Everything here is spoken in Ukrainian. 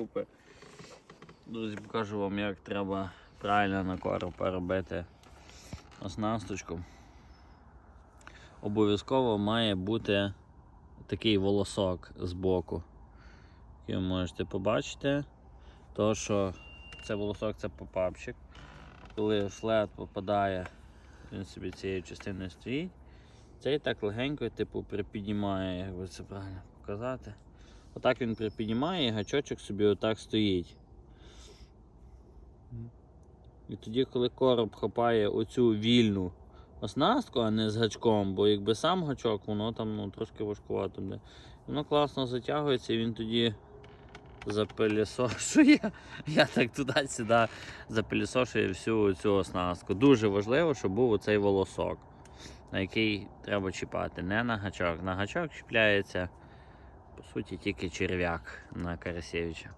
докупи. Друзі, покажу вам, як треба правильно на короб робити оснасточку. Обов'язково має бути такий волосок з боку, ви можете побачити. То, що це волосок це попапчик. Коли флет попадає, він собі цією частиною стоїть. Цей так легенько, типу, припіднімає, як би це правильно показати. Отак він припіднімає і гачочок собі отак стоїть. І тоді, коли короб хапає оцю вільну оснастку, а не з гачком, бо якби сам гачок, воно там ну, трошки важкувато буде. Воно класно затягується і він тоді запилісошує. Я так туди-сюди запилісошує всю цю оснастку. Дуже важливо, щоб був оцей волосок, на який треба чіпати. Не на гачок. На гачок чіпляється, по суті, тільки черв'як на Карасєвича.